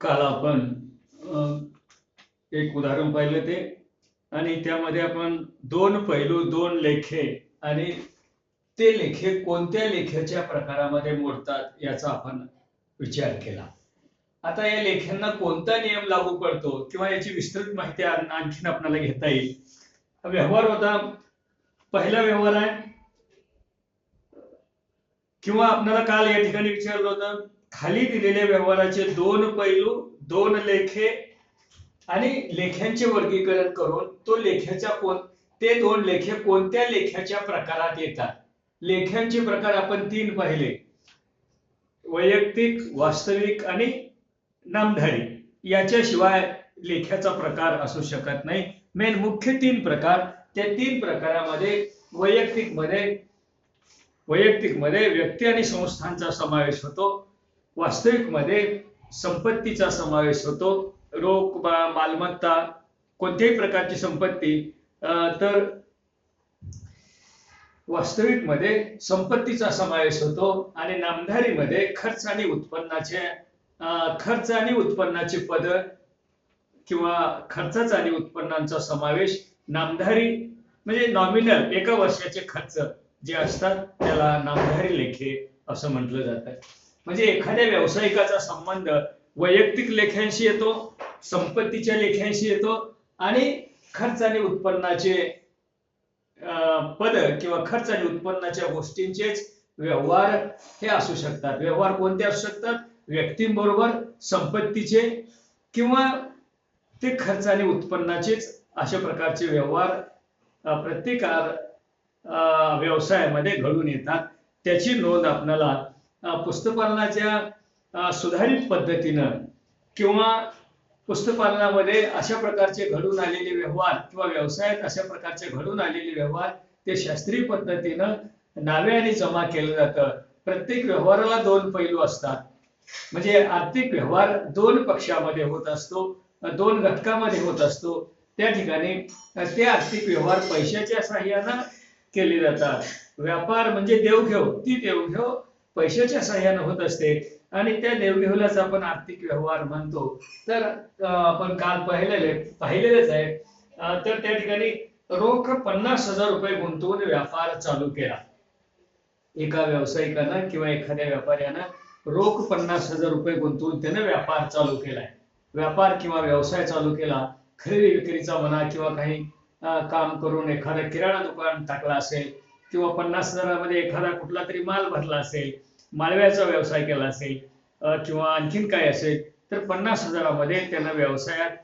काल आपण एक उदाहरण पाहिलं ते. आणि त्यामध्ये आपण दोन पैलू दोन लेखे आणि ते लेखे कोणत्या लेखाच्या प्रकारामध्ये मोडतात याचा आपण विचार केला. आता या लेखांना कोणता नियम लागू पडतो किंवा याची विस्तृत माहिती आणखीन आपल्याला घेता येईल. व्यवहार होता. पहिला व्यवहार आहे. किंवा आपल्याला काल या ठिकाणी विचारलं होतं. खाली दिलेल्या व्यवहाराचे दोन पैलू दोन लेखे आणि लेख्यांचे वर्गीकरण करून तो लेख्याचा कोण ते दोन लेखे कोणत्या लेख्याच्या प्रकारात येतात? लेख्यांचे प्रकार आपण तीन पाहिले. वैयक्तिक वास्तविक आणि नामधारी. याच्याशिवाय लेख्याचा प्रकार असू शकत नाही. मेन मुख्य तीन प्रकार त्या तीन प्रकारामध्ये वैयक्तिकमध्ये वैयक्तिकमध्ये व्यक्ती आणि संस्थांचा समावेश होतो. वास्तविकमध्ये संपत्तीचा समावेश होतो. रोख बा- मालमत्ता कोणत्याही प्रकारची संपत्ती तर वास्तविकमध्ये संपत्तीचा समावेश होतो आणि नामधारीमध्ये खर्च आणि उत्पन्नाचे खर्च आणि उत्पन्नाचे पद किंवा खर्चाचा आणि उत्पन्नांचा समावेश नामधारी म्हणजे नॉमिनल एका वर्षाचे खर्च जे असतात त्याला नामधारी लेखे असं म्हटलं जातं. म्हणजे एखाद्या व्यावसायिकाचा संबंध वैयक्तिक लेख्यांशी येतो संपत्तीच्या लेख्यांशी येतो आणि खर्च आणि उत्पन्नाचे अं, पद किंवा खर्च आणि उत्पन्नाच्या गोष्टींचेच व्यवहार हे असू शकतात. व्यवहार कोणते असू शकतात? व्यक्तींबरोबर संपत्तीचे किंवा ते खर्च आणि उत्पन्नाचेच अशा प्रकारचे व्यवहार प्रत्येक अं, व्यवसायामध्ये घडून येतात. त्याची नोंद आपल्याला पुस्तपालनाच्या सुधारित पद्धतीनं किंवा पुस्तपालनामध्ये अशा प्रकारचे घडून आलेले व्यवहार किंवा व्यवसायात अशा प्रकारचे घडून आलेले व्यवहार ते शास्त्रीय पद्धतीनं नावे आणि जमा केलं जातं. प्रत्येक व्यवहाराला दोन पैलू असतात. म्हणजे आर्थिक व्यवहार दोन पक्षामध्ये होत असतो दोन घटकामध्ये होत असतो. त्या ठिकाणी ते आर्थिक व्यवहार पैशाच्या साह्यानं केले जातात. व्यापार म्हणजे देवघेव ती देवघेव पैशाच्या सहाय्यानं होत असते. आणि त्या देवघेवलाच आपण आर्थिक व्यवहार म्हणतो. तर आपण काल पाहिलेले पाहिलेलेच आहे. तर त्या ठिकाणी रोख पन्नास हजार रुपये गुंतवून व्यापार चालू केला. एका व्यावसायिकानं किंवा एखाद्या व्यापाऱ्यानं रोख पन्नास हजार रुपये गुंतवून त्यानं व्यापार चालू केलाय. व्यापार किंवा व्यवसाय चालू केला. खरेदी विक्रीचा म्हणा किंवा काही काम करून एखादं किराणा दुकान टाकला असेल किंवा पन्नास हजारामध्ये एखादा कुठला तरी माल भरला असेल मालव्याचा व्यवसाय केला असेल किंवा आणखीन काय असेल तर पन्नास हजारामध्ये त्यांना व्यवसायात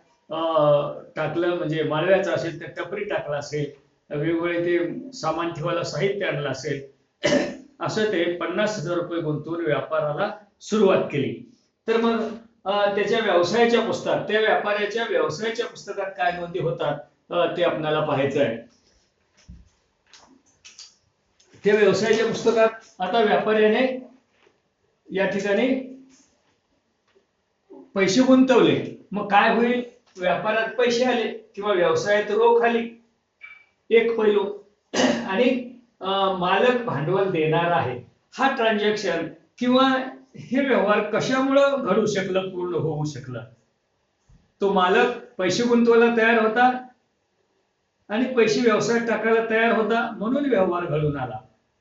टाकलं म्हणजे माळव्याचं असेल तर टपरी टाकला असेल वेगवेगळे ते सामान ठेवायला साहित्य आणलं असेल असं ते पन्नास हजार रुपये गुंतवून व्यापाराला सुरुवात केली. तर मग त्याच्या व्यवसायाच्या पुस्तकात त्या व्यापाऱ्याच्या व्यवसायाच्या पुस्तकात काय नोंदी होतात ते आपल्याला पाहायचं आहे. त्या व्यवसायाच्या पुस्तकात आता व्यापाऱ्याने या ठिकाणी पैसे गुंतवले. मग काय होईल? व्यापारात पैसे आले किंवा व्यवसायात रोख आली. एक पैलू. आणि मालक भांडवल देणार आहे. हा ट्रान्झॅक्शन किंवा हे व्यवहार कशामुळं घडू शकलं पूर्ण होऊ शकलं? तो मालक पैसे गुंतवायला तयार होता आणि पैसे व्यवसायात टाकायला तयार होता म्हणून व्यवहार घडून आला.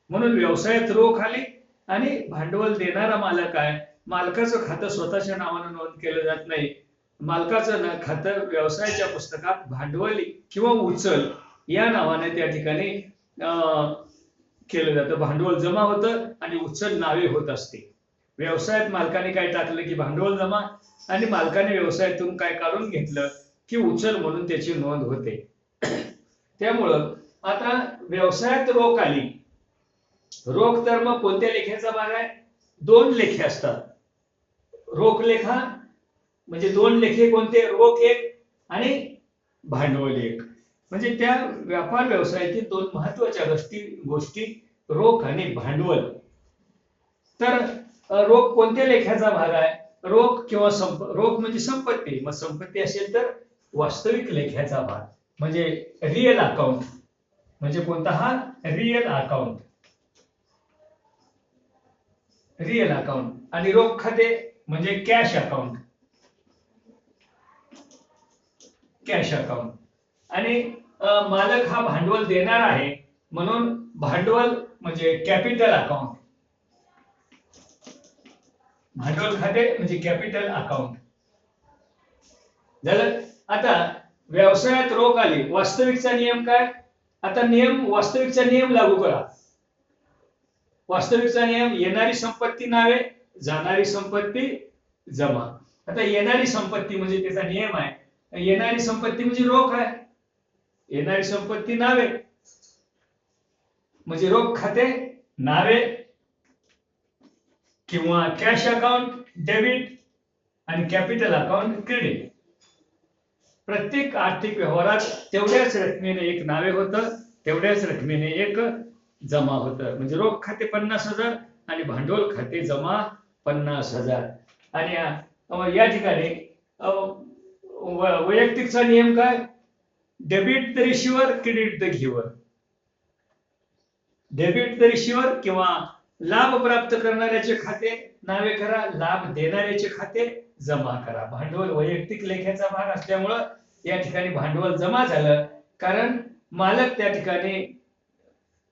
म्हणून व्यवसायात रोख आली आणि भांडवल देणारा मालक आहे. मालकाचं खातं स्वतःच्या नावानं नोंद केलं जात नाही. मालकाचं खातं व्यवसायाच्या पुस्तकात भांडवली किंवा उचल या नावाने त्या ठिकाणी अं, केलं जातं. भांडवल जमा होतं आणि उचल नावे होत असते. व्यवसायात मालकाने काय टाकलं की भांडवल जमा आणि मालकाने व्यवसायातून काय काढून घेतलं की उचल म्हणून त्याची नोंद होते. त्यामुळं आता व्यवसायात रोख आली. रोख तर मग कोणत्या लेख्याचा भाग आहे? दोन लेखे असतात. रोख लेखा म्हणजे दोन लेखे कोणते? रोख एक आणि भांडवल एक म्हणजे त्या व्यापार व्यवसायातील दोन महत्त्वाच्या गोष्टी गोष्टी रोख आणि भांडवल. तर रोख कोणत्या लेख्याचा भाग आहे? रोख किंवा संप रोख म्हणजे संपत्ती. मग संपत्ती असेल तर वास्तविक लेख्याचा भाग. म्हणजे रिअल अकाउंट म्हणजे कोणता हा? रिअल अकाउंट रिअल अकाउंट आणि रोख खाते म्हणजे कॅश अकाउंट कॅश अकाउंट आणि मालक हा भांडवल देणार आहे म्हणून भांडवल म्हणजे कॅपिटल अकाउंट भांडवल खाते म्हणजे कॅपिटल अकाउंट झालं? आता व्यवसायात रोख आली. वास्तविकचा नियम काय? आता नियम वास्तविकचा नियम लागू करा. वास्तविकचा नियम येणारी संपत्ती नावे जाणारी संपत्ती जमा. आता येणारी संपत्ती म्हणजे त्याचा नियम आहे. येणारी संपत्ती म्हणजे रोख आहे. येणारी संपत्ती नावे. म्हणजे रोख खाते नावे किंवा कॅश अकाउंट डेबिट आणि कॅपिटल अकाउंट क्रेडिट प्रत्येक आर्थिक व्यवहारात तेवढ्याच रकमेने एक नावे होतं तेवढ्याच रकमेने एक जमा होतं. म्हणजे रोख खाते पन्नास हजार आणि भांडवल खाते जमा पन्नास हजार. आणि या ठिकाणी वैयक्तिकचा नियम काय? Debit the receiver credit the giver debit the receiver किंवा लाभ प्राप्त करणाऱ्याचे खाते नावे करा लाभ देणाऱ्याचे खाते जमा करा. भांडवल वैयक्तिक लेख्याचा भाग असल्यामुळं या ठिकाणी भांडवल जमा झालं. कारण मालक त्या ठिकाणी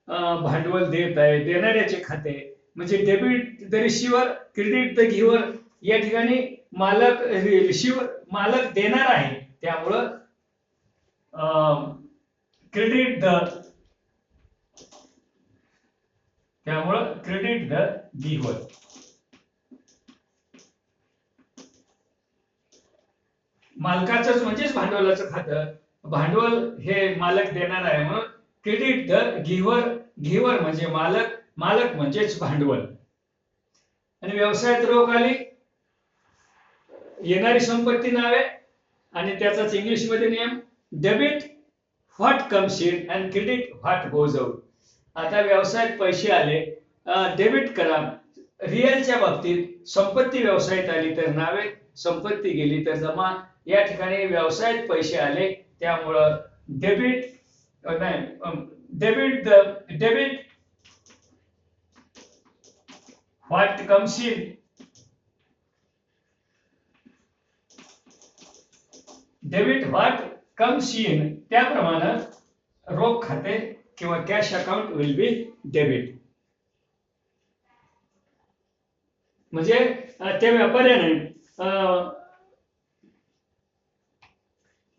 भांडवल देत आहे देणाऱ्याचे खाते म्हणजे debit the receiver credit the giver या ठिकाणी मालक रिशिवर मालक देणार आहे. त्यामुळं क्रेडिट द त्यामुळं क्रेडिट द गिव्हर मालकाचंच म्हणजेच भांडवलाचं खातं. भांडवल हे मालक देणार आहे म्हणून क्रेडिट द गिव्हर गिव्हर म्हणजे मालक मालक म्हणजेच भांडवल. आणि व्यवसायात रोख आली. येणारी संपत्ती नावे आणि त्याचाच इंग्लिशमध्ये नियम debit what comes in and credit what goes out आता व्यवसायात पैसे आले डेबिट करा. रिअलच्या बाबतीत संपत्ती व्यवसायात आली तर नावे संपत्ती गेली तर जमा. या ठिकाणी व्यवसायात पैसे आले त्यामुळं डेबिट नाही debit the debit what comes in debit what comes in त्याप्रमाणे रोख खाते किंवा cash account will be debit म्हणजे अं, त्या व्यापाऱ्याने अं, अं,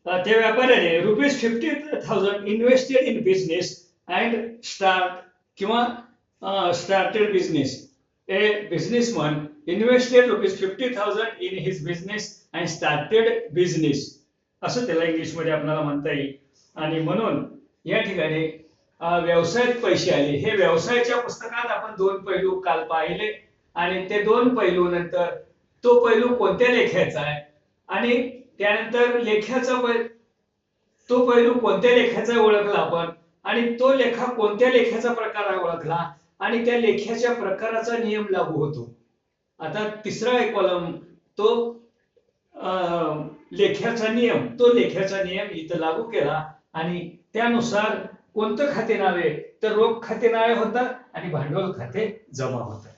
त्या व्यापाऱ्याने rupees fifty thousand invested in business and start किंवा started business a businessman invested rupees fifty thousand in his business and started business असं त्याला इंग्लिशमध्ये आपल्याला म्हणता येईल. आणि म्हणून या ठिकाणी व्यवसायात पैसे आले. हे व्यवसायाच्या पुस्तकात आपण दोन पैलू काल पाहिले आणि ते दोन पैलू नंतर तो पैलू कोणत्या लेख्याचा आहे आणि त्यानंतर लेख्याचा पै तो पैलू कोणत्या लेख्याचा ओळखला आपण? आणि तो लेखा कोणत्या लेख्याचा प्रकार आहे ओळखला? आणि त्या लेख्याच्या प्रकाराचा नियम लागू होतो. आता तिसरा एक कॉलम तो अं, लेख्याचा नियम तो लेख्याचा नियम इथं लागू केला. आणि त्यानुसार कोणतं खाते नावे? तर रोख खाते नावे होतं आणि भांडवल खाते जमा होतात.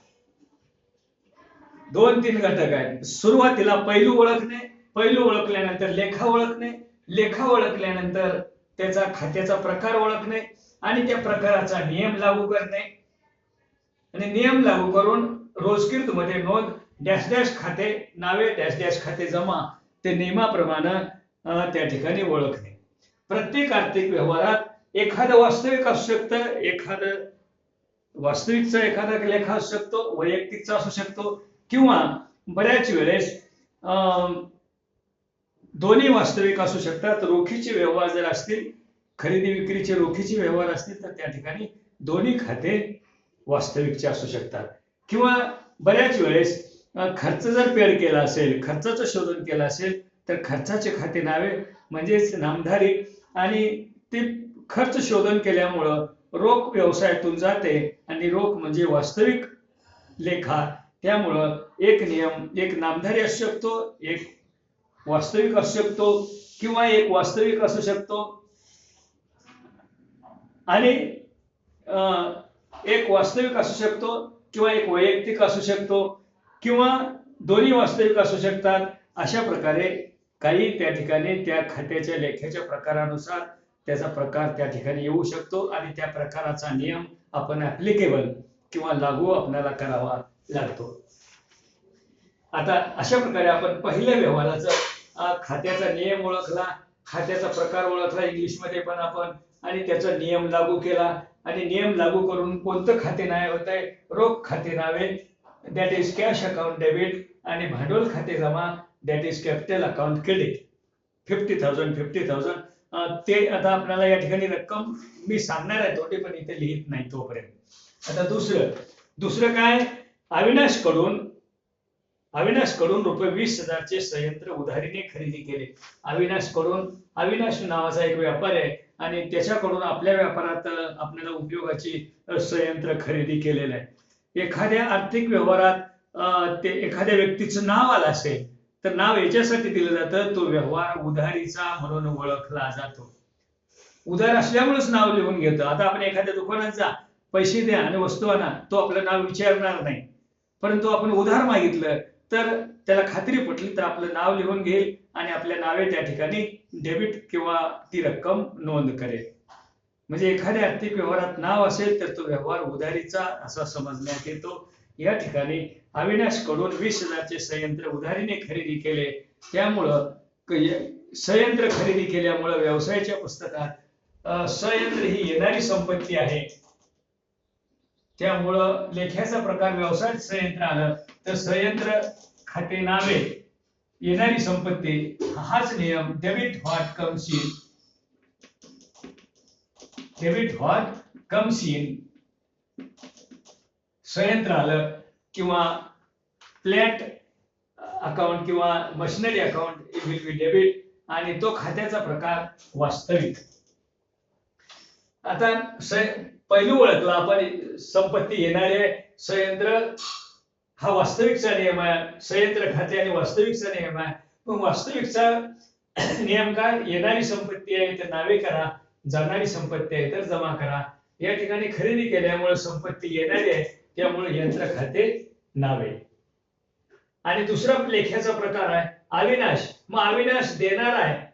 दोन तीन घटक आहेत. सुरुवातीला पैलू ओळखणे पैलू ओळखल्यानंतर लेखा ओळखणे लेखा ओळखल्यानंतर त्याचा खात्याचा प्रकार ओळखणे आणि त्या प्रकाराचा नियम लागू करणे. आणि नियम लागू करून रोजकीर्दमध्ये नोंद डॅश डॅश खाते नावे डॅश डॅश खाते जमा ते नियमाप्रमाणे त्या ठिकाणी ओळखणे. प्रत्येक आर्थिक व्यवहारात एखादं वास्तविक असू शकतं एखादं वास्तविकचा एखादा लेखा असू शकतो वैयक्तिकचा असू शकतो किंवा बऱ्याच वेळेस अं, दोन्ही वास्तविक असू शकतात. रोखीचे व्यवहार जर असतील खरेदी विक्रीचे रोखीचे व्यवहार असतील तर त्या ठिकाणी दोन्ही खाते वास्तविकचे असू शकतात. किंवा बऱ्याच वेळेस खर्च जर पेड केला असेल खर्चाचं शोधन केलं असेल तर खर्चाचे खाते नावे म्हणजेच नामधारी आणि ते खर्च शोधन केल्यामुळं रोख व्यवसायातून जाते आणि रोख म्हणजे वास्तविक लेखा. त्यामुळं एक नियम एक नामधारी असू शकतो एक वास्तविक असू शकतो किंवा एक वास्तविक असू शकतो. आणि अं, एक वास्तविक असू शकतो किंवा एक वैयक्तिक असू शकतो किंवा दोन्ही वास्तविक असू शकतात अशा प्रकारे काही त्या ठिकाणी त्या खात्याच्या लेख्याच्या प्रकारानुसार त्याचा प्रकार त्या ठिकाणी येऊ शकतो आणि त्या प्रकाराचा नियम आपण ऍप्लिकेबल किंवा लागू आपल्याला करावा लागतो. आता अशा प्रकारे आपण पहिल्या व्यवहाराचं खात्याचा नियम ओळखला खात्याचा प्रकार ओळखला इंग्लिशमध्ये पण आपण आणि त्याचा नियम लागू केला. आणि नियम लागू करून कोणतं खाते नाही होत आहे रोख खाते नावे that is cash account debit आणि भांडवल खाते जमा. That is capital account credit fifty thousand fifty thousand ते आता आपल्याला या ठिकाणी रक्कम मी सांगणार आहे. तोटे पण इथे लिहित नाही तोपर्यंत. आता दुसरं. दुसरं काय? अविनाशकडून अविनाशकडून रुपये वीस हजारचे संयंत्र उधारीने खरेदी केले. अविनाशकडून अविनाश नावाचा एक व्यापार आहे आणि त्याच्याकडून आपल्या व्यापारात आपल्याला उपयोगाची संयंत्र खरेदी केलेलं आहे. एखाद्या आर्थिक व्यवहारात ते एखाद्या व्यक्तीचं नाव आलं असेल तर नाव याच्यासाठी दिलं जातं तो व्यवहार उधारीचा म्हणून ओळखला जातो. उधार असल्यामुळेच नाव लिहून घेतो. आता आपण एखाद्या दुकानात जा पैसे द्या आणि वस्तू आणा तो आपलं नाव विचारणार नाही. परंतु आपण उधार मागितलं तर त्याला खात्री पटली तर आपलं नाव लिहून घेईल आणि आपल्या नावे त्या ठिकाणी डेबिट किंवा ती रक्कम नोंद करेल. म्हणजे एखाद्या आर्थिक व्यवहारात नाव असेल तर तो व्यवहार उधारीचा असा समजण्यात येतो. या ठिकाणी अविनाशकडून वीस हजारचे संयंत्र उधारीने खरेदी केले. त्यामुळं संयंत्र खरेदी केल्यामुळं व्यवसायाच्या पुस्तकात संयंत्र ही येणारी संपत्ती आहे. त्यामुळं लेख्याचा प्रकार व्यवसाय संयंत्र आलं तर संयंत्र खाते नावे येणारी संपत्ती हाच नियम debit what comes in debit what comes in संयंत्र आलं किंवा प्लॅट अकाउंट किंवा machinery account will be debit आणि तो खात्याचा प्रकार वास्तविक. आता पहिलं ओळखला. आपण संपत्ती येणारे संयंत्र हा वास्तविकचा नियम आहे. संयंत्र खाते आणि वास्तविकचा नियम आहे. मग वास्तविकचा नियम काय? येणारी संपत्ती आहे तर नावे करा. जाणारी संपत्ती आहे तर जमा करा. या ठिकाणी खरेदी केल्यामुळे संपत्ती येणारी आहे त्यामुळे यंत्र खाते नावे. आणि दुसरा लेख्याचा प्रकार आहे अविनाश. मग अविनाश देणार आहे.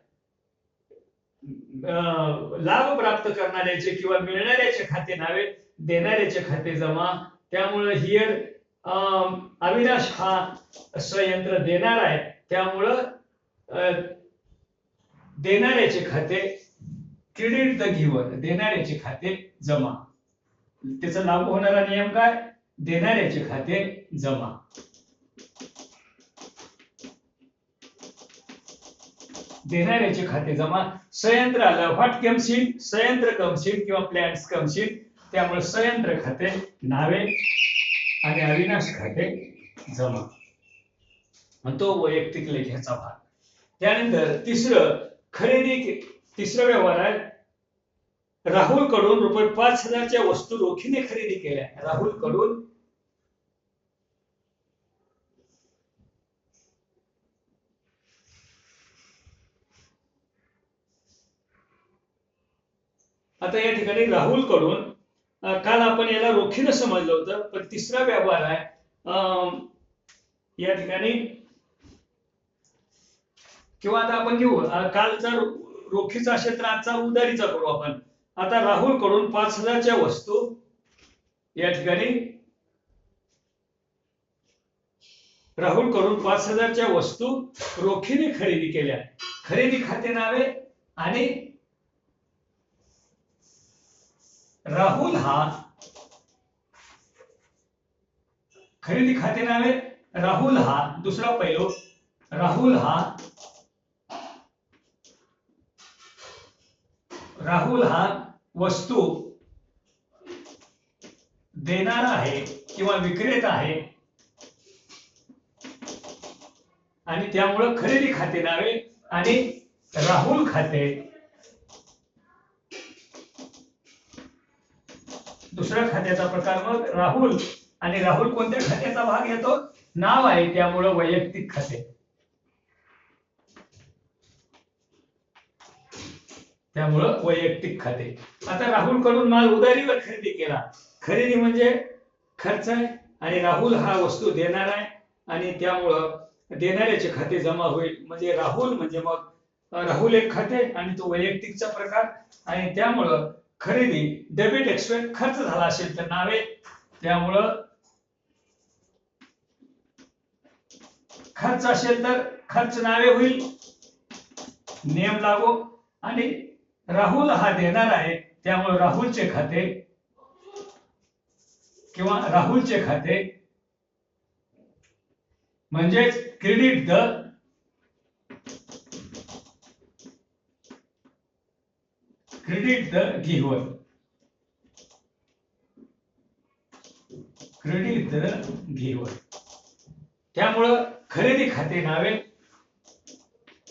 लाभ प्राप्त करणाऱ्याचे किंवा मिळणाऱ्याचे खाते नावे देणाऱ्याचे खाते जमा. त्यामुळे हिअर अविनाश हा संयंत्र देणार आहे. त्यामुळं देणाऱ्याचे खाते क्रेडिट द गिव्हर देणाऱ्याचे खाते जमा. त्याचा लागू होणारा नियम काय? देणाऱ्याचे खाते जमा. देणाऱ्याचे खाते जमा संयंत्र आलं व्हॉट कमशील संयंत्र कमशील किंवा प्लॅन्स कमशील त्यामुळे संयंत्र खाते नावे आणि अविनाश खाते जमा. तो वैयक्तिक लेख्याचा भाग. त्यानंतर तिसरं खरेदी के- तिसरा व्यवहार आहे राहुलकडून रुपये पाच हजारच्या वस्तू रोखीने खरेदी केल्या. राहुलकडून आता या ठिकाणी राहुलकडून काल आपण याला रोखीनं समजलं होतं पण तिसरा व्यवहार आहे अं, या ठिकाणी किंवा आता आपण घेऊ कालचा रोखीचा क्षेत्र आजचा उदारीचा करू आपण. आता राहुलकडून पाच हजारच्या वस्तू या ठिकाणी राहुलकडून पाच हजारच्या वस्तू रोखीने खरेदी केल्या. खरेदी खाते नावे आणि राहुल हा खरेदी खाते नावे राहुल हा दुसरा पैलू. राहुल हा राहुल हा वस्तू देणारा आहे किंवा विक्रेता आहे. आणि त्यामुळं खरेदी खाते नावे आणि राहुल खाते दुसरा खात्याचा प्रकार मग राहुल. आणि राहुल कोणत्या खात्याचा भाग येतो नाव आहे त्यामुळं वैयक्तिक खाते. त्यामुळं वैयक्तिक खाते. आता राहुलकडून माल उधारीवर खरेदी केला. खरेदी म्हणजे खर्च आहे आणि राहुल हा वस्तू देणार आहे आणि त्यामुळं देणाऱ्याचे खाते जमा होईल. म्हणजे राहुल म्हणजे मग राहुल एक खाते आणि तो वैयक्तिकचा प्रकार. आणि त्यामुळं खरेदी डेबिट एक्सपेन्स खर्च झाला असेल तर नावे त्यामुळं खर्च असेल तर खर्च नावे होईल. नियम लागू. आणि राहुल हा देणार आहे त्यामुळे राहुलचे खाते किंवा राहुलचे खाते म्हणजेच credit the credit the giver. Credit the giver. त्यामुळं खरेदी खाते नावे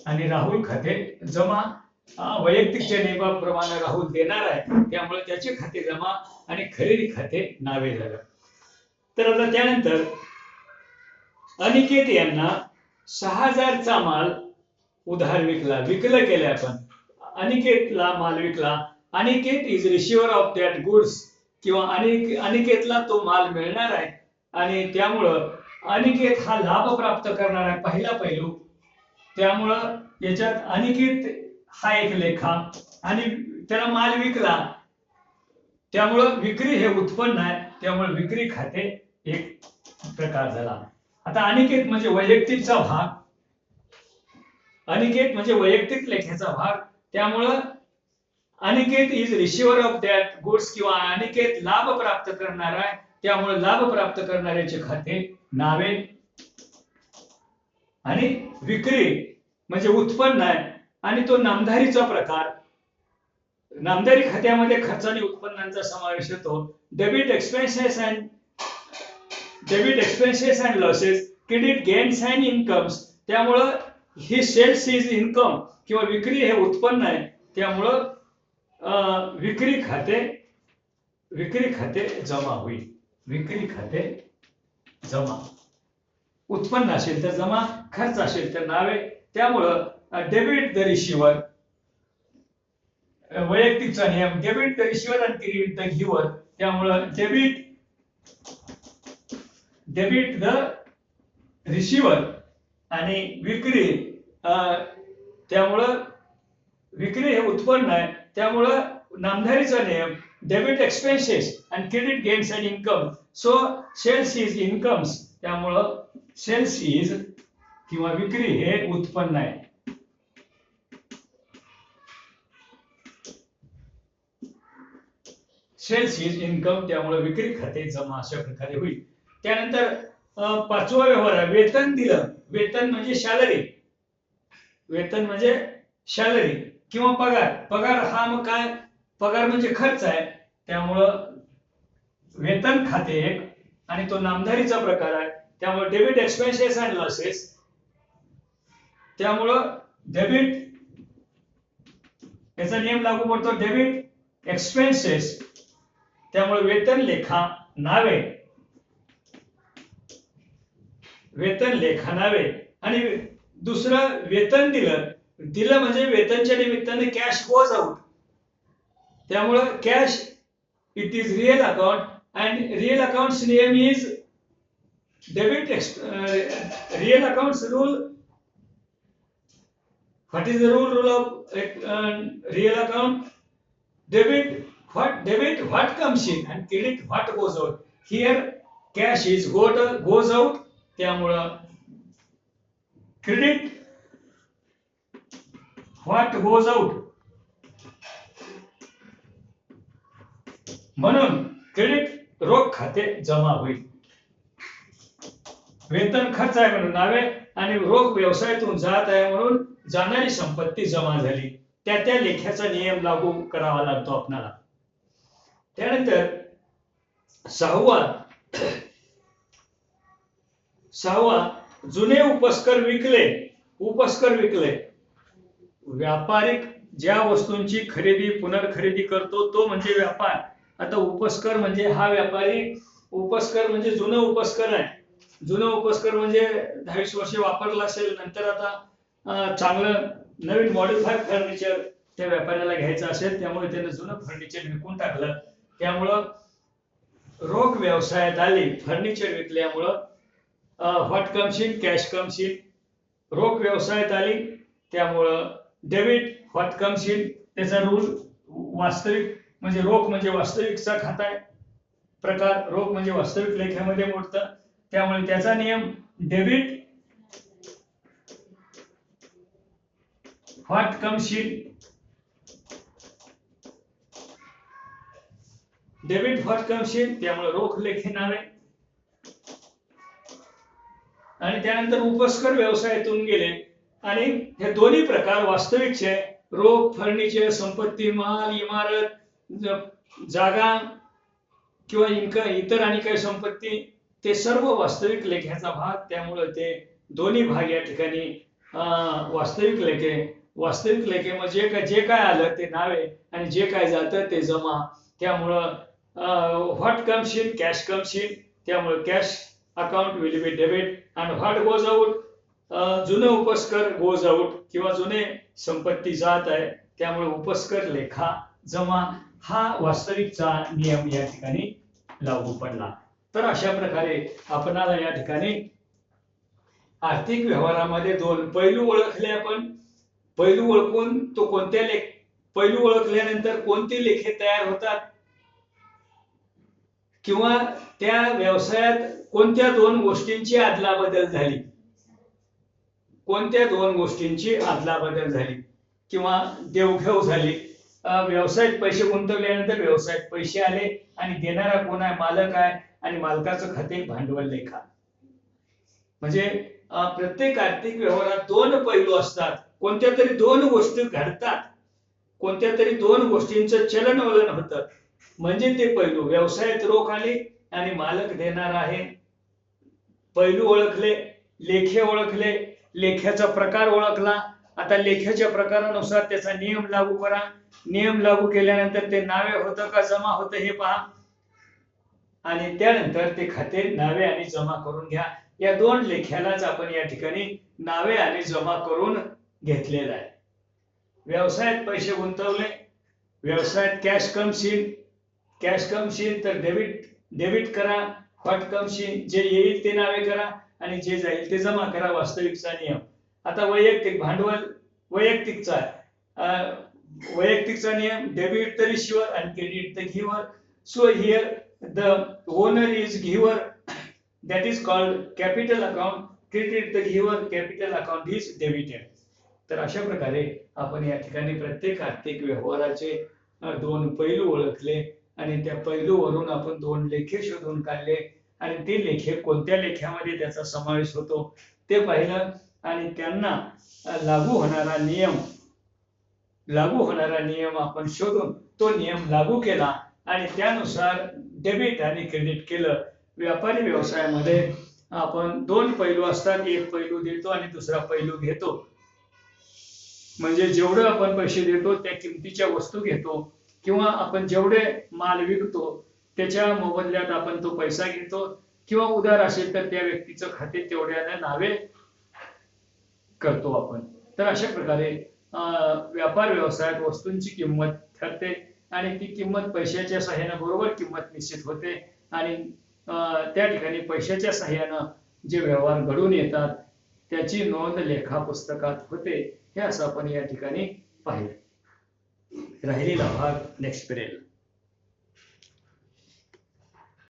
आणि राहुल खाते जमा वैयक्तिकच्या नियमाप्रमाणे राहुल देणार आहे त्यामुळे त्याचे खाते जमा आणि खरेदी खाते नावे झालं. तर आता त्यानंतर अनिकेत यांना सहा हजारचा माल उधार विकला विकलं केलं आपण. अनिकेतला माल विकला Aniket is receiver of that goods किंवा अनिक अनिकेतला तो माल मिळणार आहे. आणि त्यामुळं अनिकेत हा लाभ प्राप्त करणार आहे पहिला पैलू. त्यामुळं याच्यात अनिकेत हा एक लेखा. आणि त्याला माल विकला. त्यामुळं विक्री हे उत्पन्न आहे. त्यामुळे विक्री खाते एक प्रकार झाला. आता अनिकेत म्हणजे वैयक्तिकचा भाग. अनिकेत म्हणजे वैयक्तिक लेख्याचा भाग. त्यामुळं Aniket is receiver of that goods किंवा अनिकेत लाभ प्राप्त करणार आहे त्यामुळे लाभ प्राप्त करणाऱ्याचे खाते नावे आणि विक्री म्हणजे उत्पन्न आहे. आणि तो नामधारीचा प्रकार. नामदारी खात्यामध्ये खर्च आणि उत्पन्नांचा समावेश होतो. Debit expenses and debit expenses and losses credit gains and incomes त्यामुळं ही सेल्स इज इन्कम किंवा विक्री हे उत्पन्न आहे त्यामुळं अं, विक्री खाते विक्री खाते जमा होईल. विक्री खाते जमा. उत्पन्न असेल तर जमा खर्च असेल तर नावे. त्यामुळं डेबिट द रिसिव्हर वैयक्तिकचा नियम डेबिट द आणि क्रेडिट द त्यामुळं डेबिट डेबिट द रिशिवर आणि विक्री अं, त्यामुळं विक्री हे उत्पन्न आहे. त्यामुळं नामधारीचा नियम डेबिट एक्सपेन्सेस आणि credit gains and income so sales is incomes त्यामुळं सेल्स इज किंवा विक्री हे उत्पन्न आहे. सेल्स इज इन्कम त्यामुळे विक्री खाते जमा अशा प्रकारे होईल. त्यानंतर पाचवा व्यवहार आहे. वेतन दिलं. वेतन म्हणजे सॅलरी वेतन म्हणजे सॅलरी किंवा पगार. पगार हा मग काय? पगार म्हणजे खर्च आहे. त्यामुळं वेतन खाते एक आणि तो नामधारीचा प्रकार आहे. त्यामुळे डेबिट एक्सपेन्सेस अँड लॉसेस त्यामुळं डेबिट याचा नियम लागू पडतो. डेबिट एक्सपेन्सेस त्यामुळे वेतन लेखा नावे. वेतन लेखा नावे. आणि दुसरं वेतन दिलं. दिलं म्हणजे वेतनच्या निमित्ताने कॅश गोज आऊट त्यामुळं cash it is real account and real account नियम is debit real account rule what is the rule rule of real account debit what debit what comes in and credit what goes out here cash is got goes out त्यामुळं credit what goes out? म्हणून credit रोख खाते जमा होईल. वेतन खर्च आहे म्हणून नावे आणि रोख व्यवसायातून जात आहे म्हणून जाणारी संपत्ती जमा झाली. त्या त्या लेख्याचा नियम लागू करावा लागतो आपणाला. त्यानंतर सहावा सहावा जुने उपस्कर विकले उपस्कर विकले. व्यापारिक ज्या वस्तूंची खरेदी पुनर्खरेदी करतो तो म्हणजे व्यापार. आता उपस्कर म्हणजे हा व्यापारी उपस्कर म्हणजे जुनं उपस्कर आहे. जुनं उपस्कर म्हणजे दहावीस वर्षे वापरलं असेल नंतर आता चांगलं नवीन मॉडिफाय फर्निचर त्या व्यापाऱ्याला घ्यायचं असेल त्यामुळे त्यानं जुनं फर्निचर विकून टाकलं. त्यामुळं रोख व्यवसायात आली furniture विकल्यामुळं what comes in cash comes in रोख व्यवसायात आली. त्यामुळं डेबिट व्हॉट कमशील त्याचा रूल वास्तविक म्हणजे रोख म्हणजे वास्तविकचा खाता आहे. प्रकार रोख म्हणजे वास्तविक लेख्यामध्ये मोडतं. त्यामुळे त्याचा नियम debit what comes in debit what comes in त्यामुळे रोख लेखी नावे. आणि त्यानंतर उपस्कर व्यवसायातून गेले. आणि हे दोन्ही प्रकार वास्तविकचे रोख फर्निचर संपत्ती माल इमारत जागा किंवा इनका इतर आणि काही संपत्ती ते सर्व वास्तविक लेख्याचा भाग. त्यामुळे ते दोन्ही भाग या ठिकाणी वास्तविक लेखे. वास्तविक लेखे मग जे काय जे काय आलं ते नावे आणि जे काय जातं ते जमा. त्यामुळं what comes in cash comes in त्यामुळे cash account will be debit आणि व्हॉट गोज आउट जुने उपस्कर गोज आउट किंवा जुने संपत्ती जात आहे त्यामुळे उपस्कर लेखा जमा हा वास्तविकचा नियम या ठिकाणी लागू पडला. तर अशा प्रकारे आपणाला या ठिकाणी आर्थिक व्यवहारामध्ये दोन पैलू ओळखले आपण. पैलू ओळखून तो कोणत्या लेख पैलू ओळखल्यानंतर कोणते लेखे तयार होतात? किंवा त्या व्यवसायात कोणत्या दोन गोष्टींची अदलाबदल झाली? कोणत्या दोन गोष्टींची आदलाबदल झाली? किंवा देवघेव झाली? व्यवसायात पैसे गुंतवल्यानंतर व्यवसायात पैसे आले आणि देणारा कोण आहे? मालक आहे आणि मालकाचं खाते भांडवल लेखा म्हणजे प्रत्येक आर्थिक व्यवहारात दोन पैलू असतात. कोणत्या तरी दोन गोष्टी घडतात. कोणत्या तरी दोन गोष्टींचं चलन वलन होतं. म्हणजे ते पैलू व्यवसायात रोख आली आणि मालक देणार आहे. पैलू ओळखले लेखे ओळखले लेख्याचा प्रकार ओळखला. आता लेख्याच्या प्रकारानुसार त्याचा नियम लागू करा. नियम लागू केल्यानंतर ते नावे होतं का जमा होतं हे पहा. आणि त्यानंतर ते खाते नावे आणि जमा करून घ्या. या दोन लेख्यालाच आपण या ठिकाणी नावे आणि जमा करून घेतलेलं आहे. व्यवसायात पैसे गुंतवले. व्यवसायात कॅश कमशील. कॅश कमशील तर डेबिट डेबिट करा. व्हॉट जे येईल ते नावे करा आणि जे जाईल ते जमा करा वास्तविकचा नियम. आता वैयक्तिक भांडवल वैयक्तिकचा वैयक्तिकचा नियम डेबिट तरी शिवर आणि credit the giver. So here the owner is giver that is called capital account credit the giver capital account is debited तर अशा प्रकारे आपण या ठिकाणी प्रत्येक आर्थिक व्यवहाराचे दोन पैलू ओळखले. आणि त्या पैलूवरून आपण दोन लेखे शोधून काढले. आणि ते लेखे कोणत्या लेख्यामध्ये त्याचा समावेश होतो ते पाहिलं. आणि त्यांना लागू होणारा नियम लागू होणारा नियम आपण शोधून तो नियम लागू केला. आणि त्यानुसार डेबिट आणि क्रेडिट केलं. व्यापारी व्यवसायामध्ये आपण दोन पैलू असतात. एक पैलू देतो आणि दुसरा पैलू घेतो. म्हणजे जेवढं आपण पैसे देतो त्या किमतीच्या वस्तू घेतो. किंवा आपण जेवढे माल विकतो त्याच्या मोबदल्यात आपण तो पैसा घेतो किंवा उदार असेल तर त्या व्यक्तीचं खाते तेवढ्याने नावे करतो आपण. तर अशा प्रकारे अं, व्यापार व्यवसायात वस्तूंची किंमत ठरते आणि ती किंमत पैशाच्या सहाय्याने बरोबर किंमत निश्चित होते आणि त्या ठिकाणी पैशाच्या सहाय्यानं जे व्यवहार घडून येतात त्याची नोंद लेखा पुस्तकात होते. हे असं आपण या ठिकाणी पाहिलं. राहिलेला भाग नेक्स्ट पिरियड